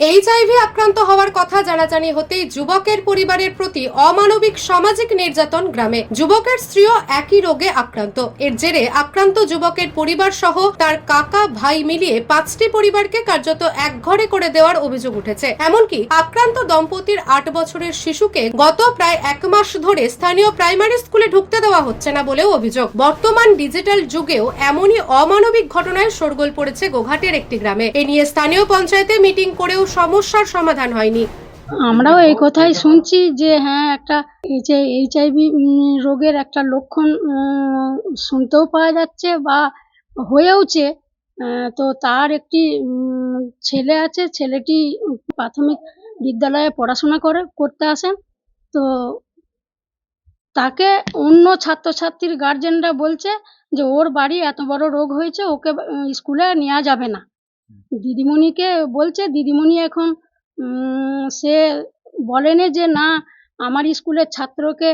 HIV আক্রান্ত হওয়ার কথা জানাজানি হতেই যুবকের পরিবারের প্রতি অমানবিক সামাজিক নির্যাতন গ্রামে। যুবকের স্ত্রীও একই রোগে আক্রান্ত। এর জেরে আক্রান্ত যুবকের পরিবার সহ তার কাকা, ভাই মিলিয়ে পাঁচটি পরিবারকে কার্যত একঘরে করে দেওয়ার অভিযোগ উঠেছে। এমনকি আক্রান্ত দম্পতির আট বছরের শিশুকে গত প্রায় এক মাস ধরে স্থানীয় প্রাইমারি স্কুলে ঢুকতে দেওয়া হচ্ছে না বলেও অভিযোগ। বর্তমান ডিজিটাল যুগেও এমনই অমানবিক ঘটনায় শোরগোল পড়েছে গোঘাটের একটি গ্রামে। এ নিয়ে স্থানীয় পঞ্চায়েতে মিটিং করেও সমস্যার সমাধান হয়নি। আমরাও এই কথাই শুনছি যে হ্যাঁ একটা এইচ এইচআইভি রোগের একটা লক্ষণ শুনতেও পাওয়া যাচ্ছে বা হয়েওছে। তো তার একটি ছেলে আছে, ছেলেটি প্রাথমিক বিদ্যালয়ে পড়াশোনা করে, করতে আসেন তো তাকে অন্য ছাত্রছাত্রীর গার্জেনরা বলছে যে, ওর বাড়ি এত বড় রোগ হয়েছে, ওকে স্কুলে নেওয়া যাবে না। দিদিমণিকে বলছে, দিদিমণি এখন সে বলেনি যে না, আমার স্কুলের ছাত্রকে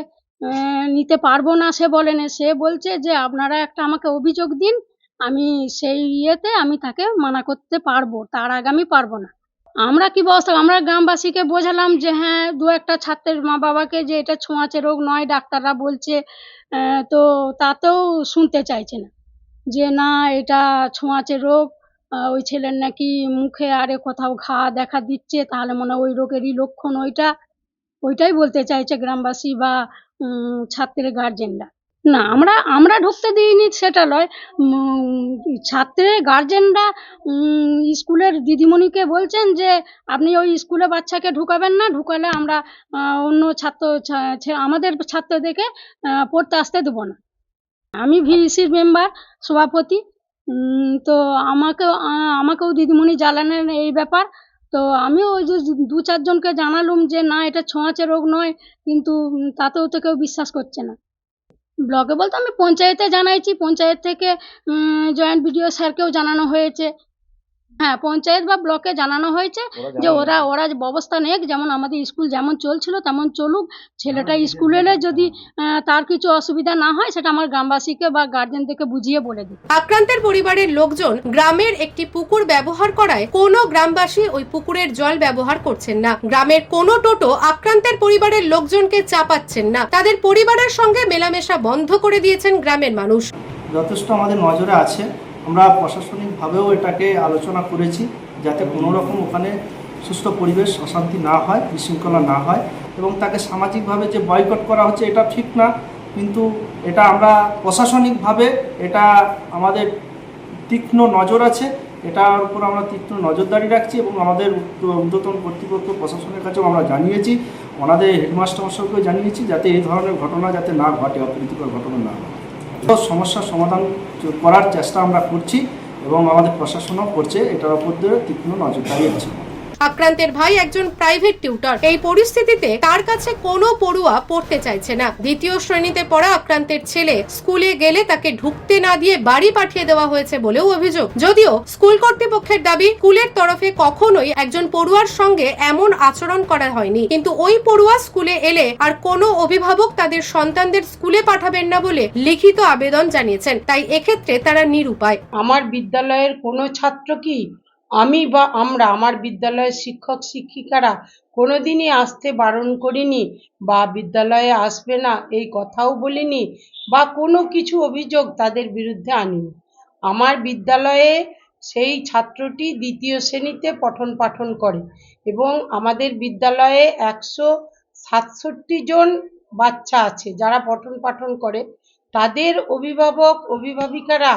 নিতে পারব না। সে বলেনি। সে বলছে যে, আপনারা একটা আমাকে অভিযোগ দিন, আমি সেই ইয়েতে আমি তাকে মানা করতে পারব, তার আগে আমি পারব না। আমরা কি ব্যবস্থা আমরা গ্রামবাসীকে বোঝালাম যে হ্যাঁ দু একটা ছাত্রের মা বাবাকে যে এটা ছোঁয়াচে রোগ নয়, ডাক্তাররা বলছে তো তাতেও শুনতে চাইছে না যে, না, এটা ছোঁয়াচে রোগ ওই ছেলের নাকি মুখে আরে কোথাও ঘা দেখা দিচ্ছে, তাহলে মনে ওই রোগেরই লক্ষণ ওইটা। ওইটাই বলতে চাইছে গ্রামবাসী বা ছাত্রের গার্জেনরা না, আমরা আমরা ঢুকতে দিইনি সেটা নয় ছাত্রের গার্জেনরা স্কুলের দিদিমণিকে বলছেন যে, আপনি ওই স্কুলে বাচ্চাকে ঢুকাবেন না, ঢুকালে আমরা অন্য ছাত্র আমাদের ছাত্রদেরকে পড়তে আসতে দেবো না। আমি ভিসির মেম্বার সভাপতি। তো আমাকে আমাকেও দিদিমণি জানালেন এই ব্যাপার। তো আমিও ওই যে দু- চারজনকে জানালুম যে, না, এটা ছোঁয়াচে রোগ নয়, কিন্তু তাতেও তো কেউ বিশ্বাস করছে না। ব্লকে বলতে আমি পঞ্চায়েতে জানাইছি। পঞ্চায়েত থেকে জয়েন্ট বিডিও স্যারকেও জানানো হয়েছে। হ্যাঁ পঞ্চায়েত বা ব্লকে জানানো হয়েছে যে ওরা ওরা ব্যবস্থা নেক যেমন আমাদের স্কুল যেমন চলছিল তেমন চলুক। ছেলেটা স্কুলে এলে যদি তার কিছু অসুবিধা না হয় সেটা আমার গ্রামবাসীকে বা গার্জেনদেরকে বুঝিয়ে বলে দিই আক্রান্তের পরিবারের লোকজন গ্রামের একটি পুকুর ব্যবহার করায় কোনো গ্রামবাসী ওই পুকুরের জল ব্যবহার করছেন না। গ্রামের কোনো টোটো আক্রান্তের পরিবারের লোকজনকে চাপাচ্ছেন না। তাদের পরিবারের সঙ্গে মেলামেশা বন্ধ করে দিয়েছেন গ্রামের মানুষ। যথেষ্ট আমাদের নজরে আছে। আমরা প্রশাসনিকভাবেও এটাকে আলোচনা করেছি যাতে কোনো রকম ওখানে সুস্থ পরিবেশ, অশান্তি না হয়, বিশৃঙ্খলা না হয় এবং তাকে সামাজিকভাবে যে বয়কট করা হচ্ছে এটা ঠিক না। কিন্তু এটা আমরা প্রশাসনিকভাবে এটা আমাদের তীক্ষ্ণ নজর আছে। এটার উপর আমরা তীক্ষ্ণ নজরদারি রাখছি এবং আমাদের ঊর্ধ্বতন কর্তৃপক্ষ প্রশাসনের কাছেও আমরা জানিয়েছি, ওনাদের হেডমাস্টার মশাইকেও জানিয়েছি যাতে এই ধরনের ঘটনা যাতে না ঘটে, অপ্রীতিকর ঘটনা না ঘটে। সমস্যার সমাধান করার চেষ্টা আমরা করছি এবং আমাদের প্রশাসনও করছে এটার উপর দিয়ে তীক্ষ্ণ নজরদারি আছে আক্রান্তের ভাই একজন প্রাইভেট টিউটর এই পরিস্থিতিতে তার কাছে কোনো পড়ুয়া পড়তে চাইছে না। দ্বিতীয় শ্রেণীতে পড়া আক্রান্তের ছেলে স্কুলে গেলে তাকে ঢুকতে না দিয়ে বাড়ি পাঠিয়ে দেওয়া হয়েছে বলেও অভিযোগ। যদিও স্কুল কর্তৃপক্ষের দাবি, স্কুলের তরফে কখনোই একজন পড়ুয়ার সঙ্গে এমন আচরণ করা হয়নি। কিন্তু ওই পড়ুয়া স্কুলে এলে আর কোনো অভিভাবক তাদের সন্তানদের স্কুলে পাঠাবেন না বলে লিখিত আবেদন জানিয়েছেন। তাই এক্ষেত্রে তারা নিরুপায়। আমার বিদ্যালয়ের কোনো ছাত্র কি আমি বা আমরা, আমার বিদ্যালয়ের শিক্ষক, শিক্ষিকারা কোনোদিনই আসতে বারণ করিনি বা বিদ্যালয়ে আসবে না, এই কথাও বলিনি বা কোনো কিছু অভিযোগ তাদের বিরুদ্ধে আনিনি। আমার বিদ্যালয়ে সেই ছাত্রটি দ্বিতীয় শ্রেণীতে পঠন পাঠন করে এবং আমাদের বিদ্যালয়ে একশো সাতষট্টি জন বাচ্চা আছে যারা পঠন পাঠন করে। তাদের অভিভাবক, অভিভাবিকারা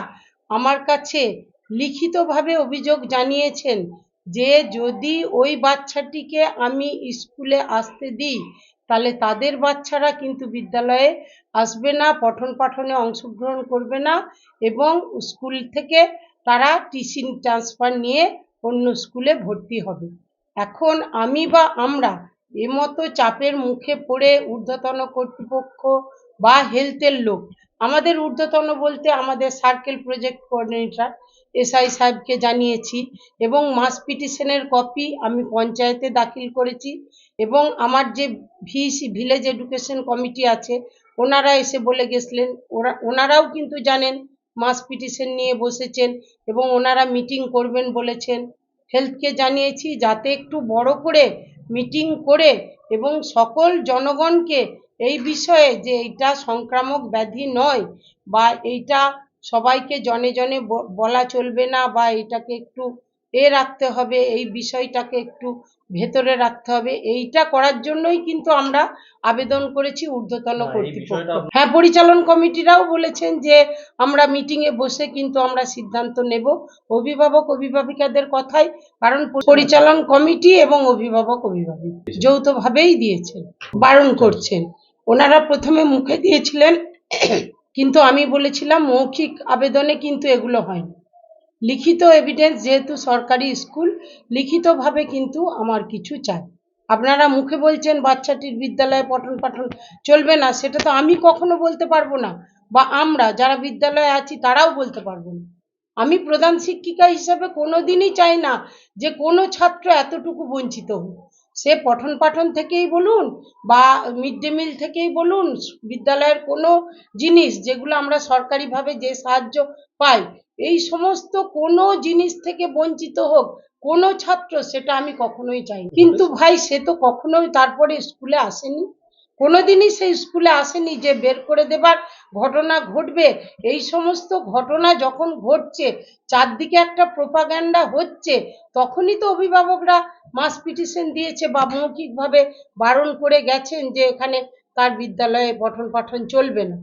আমার কাছে লিখিতভাবে অভিযোগ জানিয়েছেন যে যদি ওই বাচ্চাটিকে আমি স্কুলে আসতে দিই, তাহলে তাদের বাচ্চারা কিন্তু বিদ্যালয়ে আসবে না, পঠন পাঠনে অংশগ্রহণ করবে না এবং স্কুল থেকে তারা টিসি ট্রান্সফার নিয়ে অন্য স্কুলে ভর্তি হবে। এখন আমি বা আমরা এমতো চাপের মুখে পড়ে ঊর্ধ্বতন কর্তৃপক্ষ বা হেলথের লোক আমাদের ঊর্ধ্বতন বলতে আমাদের সার্কেল প্রজেক্ট কোঅর্ডিনেটর এসআই সাহেবকে জানিয়েছি এবং মাস পিটিশনের কপি আমি পঞ্চায়েতে দাখিল করেছি এবং আমার যে ভিসি ভিলেজ এডুকেশন কমিটি আছে, ওনারা এসে বলে গেছিলেন, ওরা, ওনারাও কিন্তু জানেন মাস পিটিশন নিয়ে বসেছেন এবং ওনারা মিটিং করবেন বলেছেন। হেলথকে জানিয়েছি যাতে একটু বড় করে মিটিং করে এবং সকল জনগণকে এই বিষয়ে যে এটা সংক্রামক ব্যাধি নয় বা এইটা সবাইকে জনে জনে বলা চলবে না বা এটাকে একটু এ রাখতে হবে এই বিষয়টাকে একটু ভেতরে রাখতে হবে এইটা করার জন্যই কিন্তু আমরা আবেদন করেছি ঊর্ধ্বতন কর্তৃপক্ষ। হ্যাঁ পরিচালন কমিটিরাও বলেছেন যে আমরা মিটিংয়ে বসে কিন্তু আমরা সিদ্ধান্ত নেব অভিভাবক অভিভাবিকাদের কথাই কারণ পরিচালন কমিটি এবং অভিভাবক অভিভাবিক যৌথভাবেই দিয়েছেন বারণ করছেন। ওনারা প্রথমে মুখে দিয়েছিলেন, কিন্তু আমি বলেছিলাম মৌখিক আবেদনে কিন্তু এগুলো হয়নি। লিখিত এভিডেন্স যেহেতু সরকারি স্কুল, লিখিতভাবে কিন্তু আমার কিছু চাই। আপনারা মুখে বলছেন বাচ্চাটির বিদ্যালয়ে পঠন পাঠন চলবে না, সেটা তো আমি কখনো বলতে পারব না, বা আমরা যারা বিদ্যালয়ে আছি তারাও বলতে পারব না। আমি প্রধান শিক্ষিকা হিসাবে কোনোদিনই চাই না যে কোনো ছাত্র এতটুকু বঞ্চিত হোক। সে পঠন পাঠন থেকেই বলুন বা মিড ডে মিল থেকেই বলুন বিদ্যালয়ের কোনো জিনিস যেগুলো আমরা সরকারিভাবে যে সাহায্য পাই এই সমস্ত কোনো জিনিস থেকে বঞ্চিত হোক কোনো ছাত্র সেটা আমি কখনোই চাইনি। কিন্তু ভাই সে তো কখনোই তারপরে স্কুলে আসেনি। কোনোদিনই সেই স্কুলে আসেনি যে বের করে দেবার ঘটনা ঘটবে। এই সমস্ত ঘটনা যখন ঘটছে, চারদিকে একটা প্রোপাগ্যান্ডা হচ্ছে, তখনই তো অভিভাবকরা মাস পিটিশন দিয়েছে বা মৌখিকভাবে বারণ করে গেছেন যে এখানে তার বিদ্যালয়ে পঠন পাঠন চলবে না।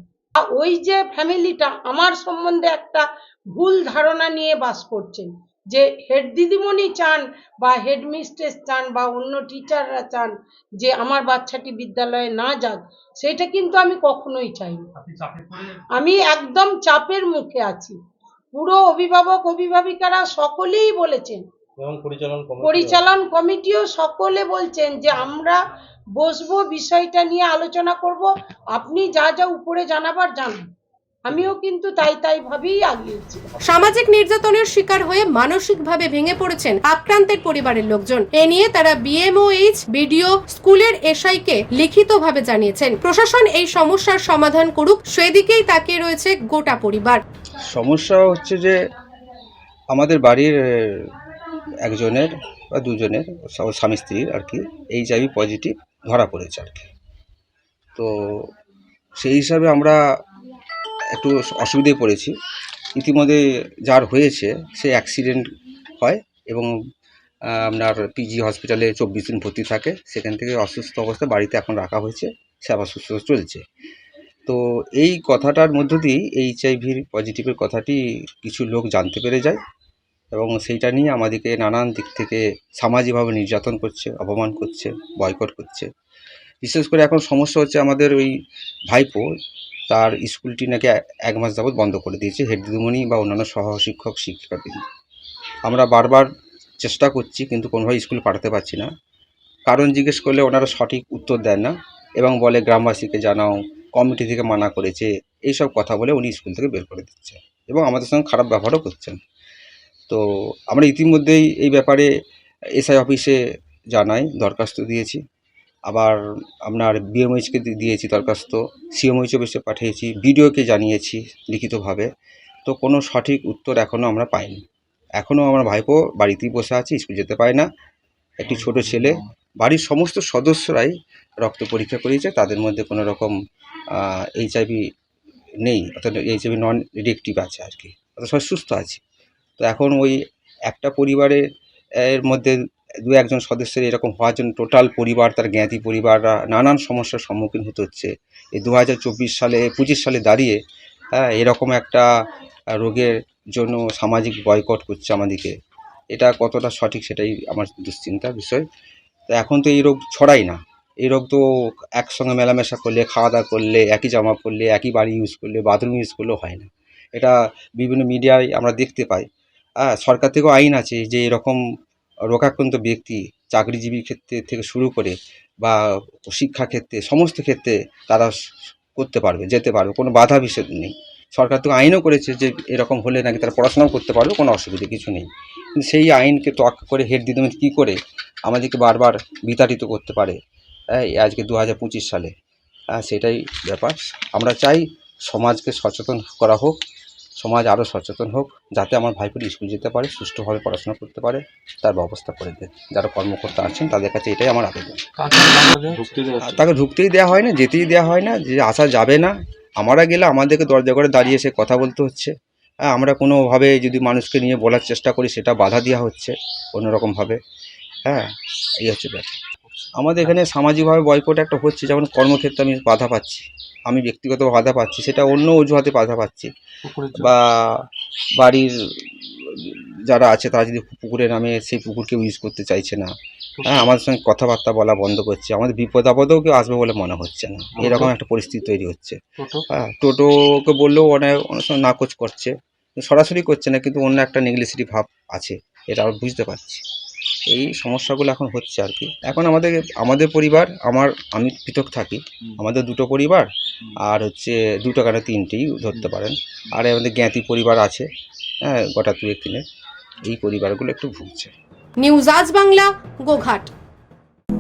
ওই যে ফ্যামিলিটা আমার সম্বন্ধে একটা ভুল ধারণা নিয়ে বাস করছেন। যে হেড দিদিমণি চান বা হেড মিস্ট্রেস চান বা অন্য টিচাররা চান যে আমার বাচ্চাটি বিদ্যালয়ে না যাক সেটা কিন্তু আমি কখনোই চাই না আমি একদম চাপের মুখে আছি। পুরো অভিভাবক অভিভাবিকারা সকলেই বলেছেন। পরিচালন পরিচালন কমিটিও সকলে বলছেন যে আমরা বসবো বিষয়টা নিয়ে আলোচনা করব। আপনি যা যা উপরে জানাবার জানান। আমিও কিন্তু তাই তাই ভাবেই আগিয়েছি সামাজিক নির্যাতনের শিকার হয়ে মানসিকভাবে ভেঙে পড়েছেন আক্রান্তের পরিবারের লোকজন। এ নিয়ে তারা বিএমওএইচ বিডিও স্কুলের এসআইকে লিখিতভাবে জানিয়েছেন। প্রশাসন এই সমস্যার সমাধান করুক সেদিকেই তাকিয়ে রয়েছে গোটা পরিবার। সমস্যা হচ্ছে যে আমাদের বাড়ির একজনের বা দুজনের স্বামী স্ত্রীর আর কি এইচআইভি পজিটিভ ধরা পড়েছে আর কি। তো সেই হিসাবে আমরা একটু অসুবিধায় পড়েছি। ইতিমধ্যে যার হয়েছে, সে অ্যাক্সিডেন্ট হয় এবং আপনার পিজি হসপিটালে চব্বিশ দিন ভর্তি থাকে। সেখান থেকে অসুস্থ অবস্থায় বাড়িতে এখন রাখা হয়েছে। সেবা সুস্থ চলছে। তো এই কথাটার মধ্য দিয়েই এইচআইভির পজিটিভের কথাটি কিছু লোক জানতে পেরে যায় এবং সেইটা নিয়ে আমাদেরকে নানান দিক থেকে সামাজিকভাবে নির্যাতন করছে, অপমান করছে বয়কট করছে। বিশেষ করে এখন সমস্যা হচ্ছে আমাদের ওই ভাইপো, তার স্কুলটি নাকি এক মাস যাবৎ বন্ধ করে দিয়েছে, হেড দিদিমণি বা অন্যান্য সহ শিক্ষক শিক্ষিকাদের আমরা বারবার চেষ্টা করছি, কিন্তু কোনোভাবে স্কুল পাঠাতে পারছি না। কারণ জিজ্ঞেস করলে ওনারা সঠিক উত্তর দেন না এবং বলে, গ্রামবাসীকে জানাও, কমিটি থেকে মানা করেছে। এইসব কথা বলে উনি স্কুল থেকে বের করে দিচ্ছে এবং আমাদের সঙ্গে খারাপ ব্যবহারও করছেন। তো আমরা ইতিমধ্যেই এই ব্যাপারে এসআই অফিসে জানাই, দরখাস্ত দিয়েছি। আবার আপনার বিএমএইচকে দিয়েছি দরখাস্ত সিএমএইচ অফিসে পাঠিয়েছি, বিডিওকে জানিয়েছি লিখিতভাবে, তো কোনো সঠিক উত্তর এখনও আমরা পাইনি। এখনও আমার ভাইপো বাড়িতেই বসে আছে, স্কুল যেতে পারে না, একটি ছোট ছেলে, বাড়ির সমস্ত সদস্যরাই রক্ত পরীক্ষা করিয়েছে, তাদের মধ্যে কোনো রকম এইচআইভি নেই, অর্থাৎ এইচআইভি নন রিয়েক্টিভ আছে আর কি, অর্থাৎ সবাই সুস্থ আছে। তো এখন ওই একটা পরিবারের এর মধ্যে দু একজন সদস্যের এরকম হওয়ার জন্য টোটাল পরিবার, তার জ্ঞাতি পরিবাররা নানান সমস্যার সম্মুখীন হতে হচ্ছে। এই দু হাজার চব্বিশ সালে, পঁচিশ সালে দাঁড়িয়ে হ্যাঁ এরকম একটা রোগের জন্য সামাজিক বয়কট করছে আমাদেরকে। এটা কতটা সঠিক সেটাই আমার দুশ্চিন্তার বিষয়। তো এখন তো এই রোগ ছড়াই না। এই রোগ তো একসঙ্গে মেলামেশা করলে খাওয়া দাওয়া করলে, একই জামা পরলে, একই বাড়ি ইউজ করলে বাথরুম ইউজ করলেও হয় না। এটা বিভিন্ন মিডিয়ায় আমরা দেখতে পাই। হ্যাঁ সরকার থেকেও আইন আছে যে এরকম রোগাক্রান্ত ব্যক্তি চাকরিজীবী ক্ষেত্রে থেকে শুরু করে বা শিক্ষা ক্ষেত্রে, সমস্ত ক্ষেত্রে তারা করতে পারবে, যেতে পারবে, কোনো বাধা বিষেধ নেই। সরকার তো আইনও করেছে যে এরকম হলে নাকি তারা পড়াশোনাও করতে পারবে, কোনো অসুবিধা কিছু নেই। কিন্তু সেই আইনকে তোয়াক্কা করে হেড দিদিমণি কী করে? আমাদেরকে বারবার বিতাড়িত করতে পারে। আজকে দু হাজার পঁচিশ সালে। সেটাই ব্যাপার। আমরা চাই সমাজকে সচেতন করা হোক সমাজ আরও সচেতন হোক যাতে আমার ভাইপোটি স্কুল যেতে পারে সুষ্ঠুভাবে পড়াশোনা করতে পারে তার ব্যবস্থা করে দেন যারা কর্মকর্তা আছেন তাদের কাছে এটাই আমার আবেদন। তাকে ঢুকতেই দেওয়া হয় না যেতেই দেওয়া হয় না যে আসা যাবে না। আমরা গেলে আমাদেরকে দরজা করে দাঁড়িয়ে সে কথা বলতে হচ্ছে। হ্যাঁ আমরা কোনোভাবে যদি মানুষকে নিয়ে বলার চেষ্টা করি সেটা বাধা দেওয়া হচ্ছে অন্যরকমভাবে। হ্যাঁ এই হচ্ছে ব্যাপার। আমাদের এখানে সামাজিকভাবে বয়কট একটা হচ্ছে যেমন কর্মক্ষেত্রে আমি বাধা পাচ্ছি। আমি ব্যক্তিগত বাধা পাচ্ছি সেটা অন্য অজুহাতে বাধা পাচ্ছি। বা বাড়ির যারা আছে তারা যদি পুকুরে নামে সেই পুকুর কেউ ইউজ করতে চাইছে না। হ্যাঁ আমাদের সঙ্গে কথাবার্তা বলা বন্ধ করছে। আমাদের বিপদ আপদেও কেউ আসবে বলে মনে হচ্ছে না। এরকম একটা পরিস্থিতি তৈরি হচ্ছে। হ্যাঁ টোটোকে বললেও অনেক অনেক সময় নাকচ করছে। সরাসরি করছে না কিন্তু অন্য একটা নেগলিসিটি ভাব আছে। এটা আমরা বুঝতে পারছি। এই সমস্যাগুলো এখন হচ্ছে আর কি। এখন আমাদের আমাদের পরিবার আমার আমি পৃথক থাকি। আমাদের দুটো পরিবার আর হচ্ছে দুটো কেন তিনটেই ধরতে পারেন। আর আমাদের জ্ঞাতি পরিবার আছে হ্যাঁ গোটা দুয়েক এই পরিবারগুলো একটু ভুগছে। নিউজ আজ বাংলা গোঘাট।